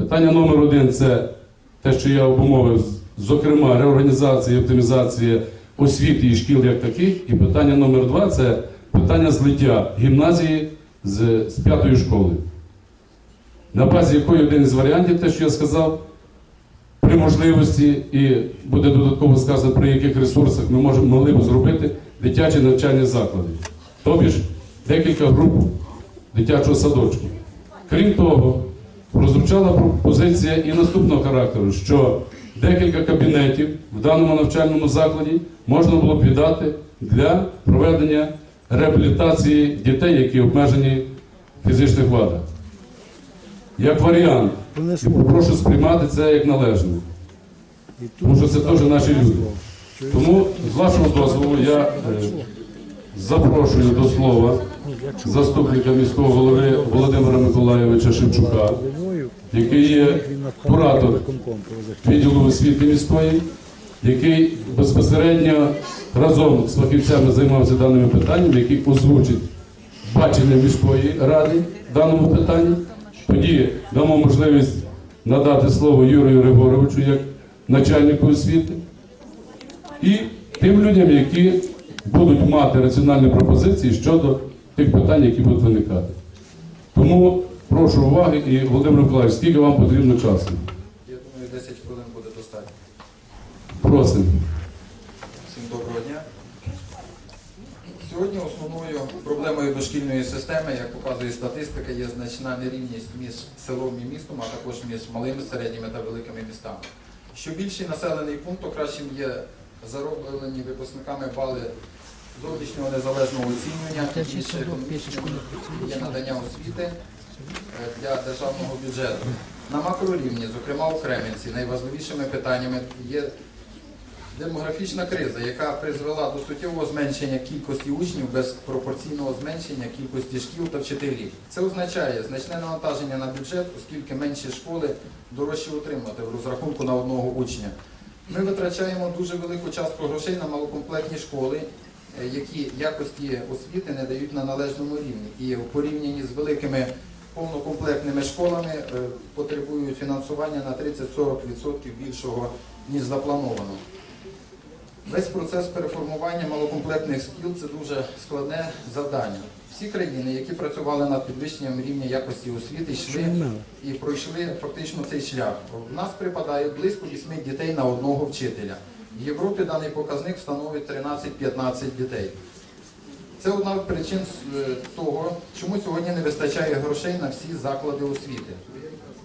Питання номер один це те, що я обумовив, зокрема, реорганізація і оптимізація освіти і шкіл як таких. І питання номер два це питання злиття гімназії з, з п'ятої школи. На базі якої один із варіантів, те, що я сказав, при можливості, і буде додатково сказано, при яких ресурсах ми можемо могли б зробити дитячі навчальні заклади. Тобі ж декілька груп дитячого садочку. Крім того, прозвучала пропозиція і наступного характеру, що декілька кабінетів в даному навчальному закладі можна було б віддати для проведення реабілітації дітей, які обмежені в фізичних вадах. Як варіант, і прошу сприймати це як належне. Тому що це теж наші люди. Тому, з вашого дозволу, я е, запрошую до слова заступника міського голови Володимира Миколайовича Шевчука, який є куратор відділу освіти міської, який безпосередньо разом з фахівцями займався даними питаннями, який озвучить бачення міської ради в даному питанні. Тоді дамо можливість надати слово Юрію Григоровичу як начальнику освіти і тим людям, які будуть мати раціональні пропозиції щодо тих питань, які будуть виникати. Тому прошу уваги і Володимир Миколаївич, скільки вам потрібно часу? Я думаю, 10 хвилин буде достатньо. Просимо. Всім доброго дня. Сьогодні основною проблемою дошкільної системи, як показує статистика, є значна нерівність між селом і містом, а також між малими, середніми та великими містами. Що більший населений пункт, то кращим є зароблені випускниками бали зовнішнього незалежного оцінювання, є надання освіти е, для державного бюджету. На макрорівні, зокрема у Кременці, найважливішими питаннями є демографічна криза, яка призвела до суттєвого зменшення кількості учнів без пропорційного зменшення кількості шкіл та вчителів. Це означає значне навантаження на бюджет, оскільки менші школи дорожче утримати в розрахунку на одного учня. Ми витрачаємо дуже велику частку грошей на малокомплектні школи, які якості освіти не дають на належному рівні. І в порівнянні з великими повнокомплектними школами е, потребують фінансування на 30-40% більшого, ніж заплановано. Весь процес переформування малокомплектних шкіл це дуже складне завдання. Всі країни, які працювали над підвищенням рівня якості освіти, йшли і пройшли фактично цей шлях. У нас припадає близько 8 дітей на одного вчителя. В Європі даний показник становить 13-15 дітей. Це одна з причин е, того, чому сьогодні не вистачає грошей на всі заклади освіти.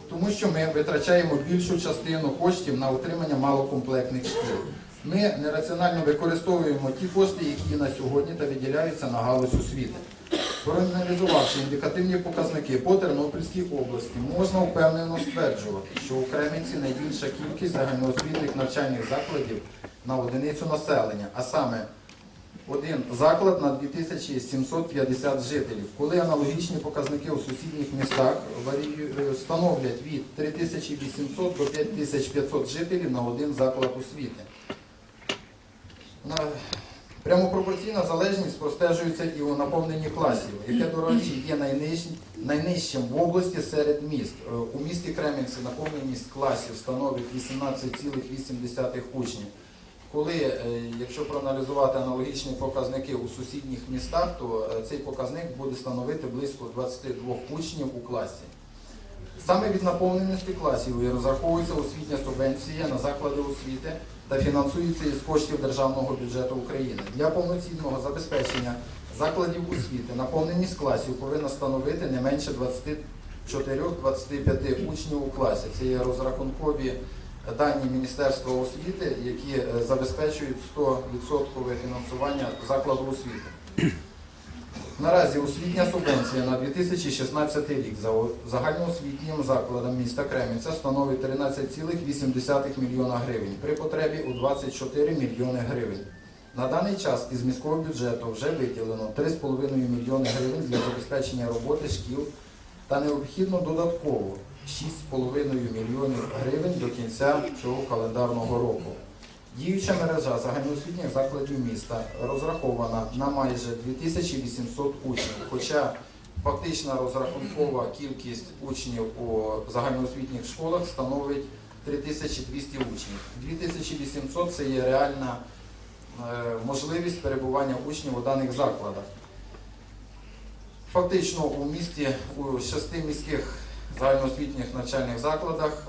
Тому що ми витрачаємо більшу частину коштів на утримання малокомплектних шкіл. Ми нераціонально використовуємо ті кошти, які на сьогодні та виділяються на галузь освіти. Проаналізувавши індикативні показники по Тернопільській області, можна впевнено стверджувати, що у Кременці найбільша кількість загальноосвітних навчальних закладів на одиницю населення, а саме один заклад на 2750 жителів, коли аналогічні показники у сусідніх містах е, становлять від 3800 до 5500 жителів на один заклад освіти. На- Прямопропорційна залежність простежується і у наповненні класів, яке, до речі, є найниж- найнижчим в області серед міст. Е, У місті Кременці наповненість класів становить 18,8 учнів. Коли, е, якщо проаналізувати аналогічні показники у сусідніх містах, то е, цей показник буде становити близько 22 учнів у класі. Саме від наповненості класів і розраховується освітня субвенція на заклади освіти та фінансується із коштів Державного бюджету України. Для повноцінного забезпечення закладів освіти наповненість класів повинна становити не менше 24-25 учнів у класі. Це є розрахункові дані Міністерства освіти, які е, забезпечують 100% фінансування закладу освіти. Наразі освітня субвенція на 2016 рік за загальноосвітнім закладам міста Кременця становить 13,8 мільйона гривень при потребі у 24 мільйони гривень. На даний час із міського бюджету вже виділено 3,5 мільйони гривень для забезпечення роботи шкіл та необхідно додатково 6,5 мільйонів гривень до кінця цього календарного року. Діюча мережа загальноосвітніх закладів міста розрахована на майже 2800 учнів, хоча фактична розрахункова кількість учнів у загальноосвітніх школах становить 3200 учнів. 2800 це є реальна е, можливість перебування учнів у даних закладах. Фактично у місті у шести міських загальноосвітніх навчальних закладах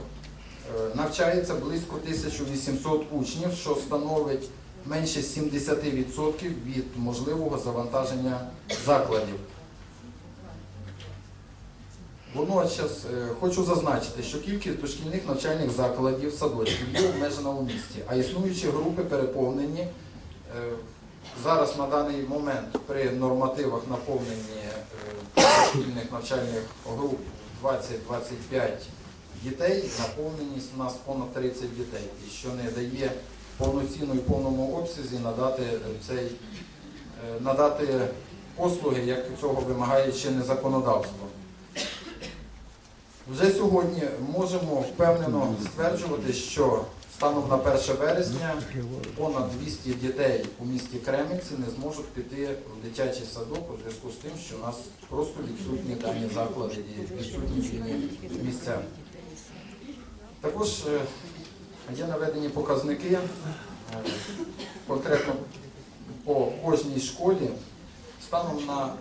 навчається близько 1800 учнів, що становить менше 70% від можливого завантаження закладів. Водночас е, хочу зазначити, що кількість дошкільних навчальних закладів, садочків є обмежена у місті, а існуючі групи переповнені е, зараз на даний момент при нормативах наповненні е, дошкільних навчальних груп 20-25 дітей, наповненість у нас понад 30 дітей, і що не дає повноцінно і повному обсязі надати е, цей е, надати послуги, як цього вимагає чинне законодавство. Вже сьогодні можемо впевнено стверджувати, що станом на 1 вересня понад 200 дітей у місті Кременці не зможуть піти в дитячий садок у зв'язку з тим, що у нас просто відсутні дані заклади і відсутні місця. Також е, є наведені показники е, конкретно по кожній школі станом на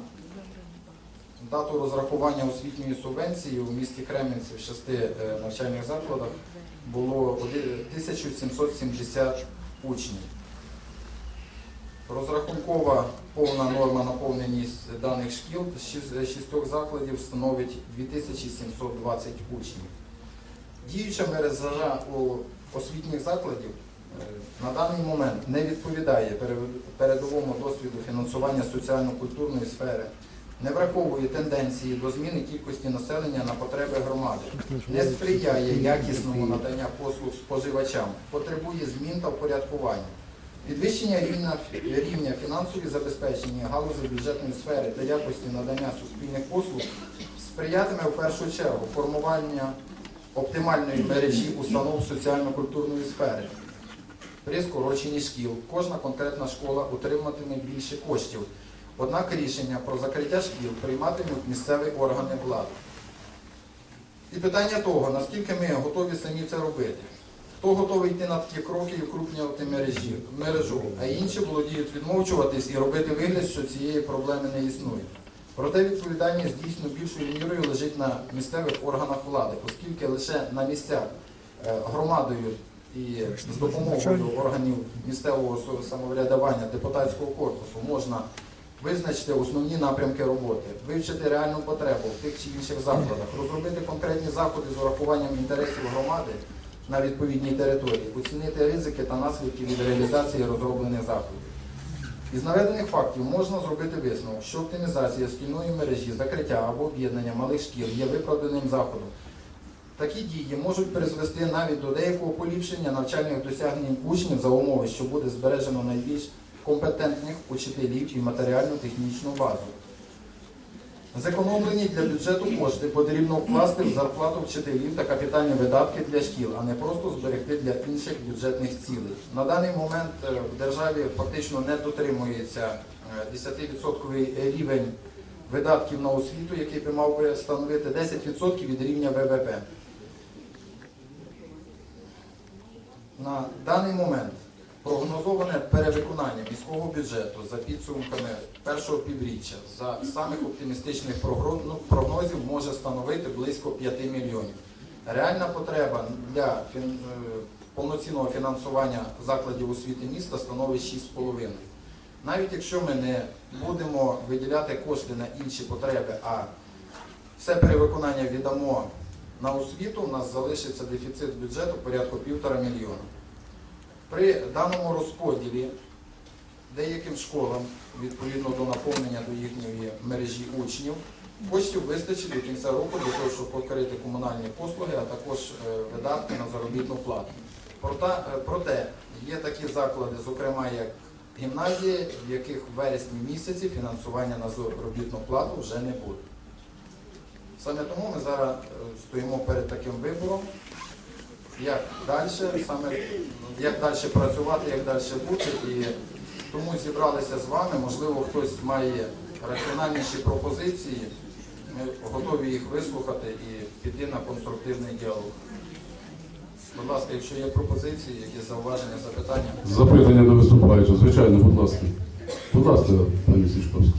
дату розрахування освітньої субвенції у місті Кременці в шести е, навчальних закладах було 1770 учнів. Розрахункова повна норма наповненість даних шкіл з шістьох закладів становить 2720 учнів. Діюча мережа у освітніх закладів е, на даний момент не відповідає передовому досвіду фінансування соціально-культурної сфери, не враховує тенденції до зміни кількості населення на потреби громади, не сприяє якісному надання послуг споживачам, потребує змін та впорядкування. Підвищення рівня, рівня фінансові забезпечення галузі бюджетної сфери та якості надання суспільних послуг сприятиме в першу чергу формування оптимальної мережі установ соціально-культурної сфери. При скороченні шкіл кожна конкретна школа отриматиме більше коштів. Однак рішення про закриття шкіл прийматимуть місцеві органи влади. І питання того, наскільки ми готові самі це робити. Хто готовий йти на такі кроки і укрупнювати мережі, мережу, а інші володіють відмовчуватись і робити вигляд, що цієї проблеми не існує. Проте відповідальність дійсно більшою мірою лежить на місцевих органах влади, оскільки лише на місцях е, громадою і з допомогою органів місцевого самоврядування депутатського корпусу можна визначити основні напрямки роботи, вивчити реальну потребу в тих чи інших закладах, розробити конкретні заходи з урахуванням інтересів громади на відповідній території, оцінити ризики та наслідки від реалізації розроблених заходів. Із наведених фактів можна зробити висновок, що оптимізація шкільної мережі, закриття або об'єднання малих шкіл є виправданим заходом. Такі дії можуть призвести навіть до деякого поліпшення навчальних досягнень учнів за умови, що буде збережено найбільш компетентних учителів і матеріально-технічну базу. Зекономлені для бюджету кошти потрібно вкласти в зарплату вчителів та капітальні видатки для шкіл, а не просто зберегти для інших бюджетних цілей. На даний момент е, в державі фактично не дотримується е, 10% рівень видатків на освіту, який би мав би становити 10% від рівня ВВП. На даний момент прогнозоване перевиконання міського бюджету за підсумками першого півріччя за самих оптимістичних ну, прогнозів може становити близько 5 мільйонів. Реальна потреба для е, повноцінного фінансування закладів освіти міста становить 6,5. Навіть якщо ми не будемо виділяти кошти на інші потреби, а все перевиконання віддамо на освіту, у нас залишиться дефіцит бюджету порядку півтора мільйона. При даному розподілі деяким школам, відповідно до наповнення до їхньої мережі учнів, коштів вистачить до кінця року для того, щоб покрити комунальні послуги, а також е, видатки на заробітну плату. Проте, е, є такі заклади, зокрема як гімназії, в яких в вересні місяці фінансування на заробітну плату вже не буде. Саме тому ми зараз е, стоїмо перед таким вибором, як далі, саме як далі працювати, як далі бути. І тому зібралися з вами. Можливо, хтось має раціональніші пропозиції Ми готові їх вислухати і піти на конструктивний діалог. Будь ласка, якщо є пропозиції, якісь зауваження, запитання. Запитання до виступаючого, звичайно, будь ласка. Будь ласка, пані Січковська.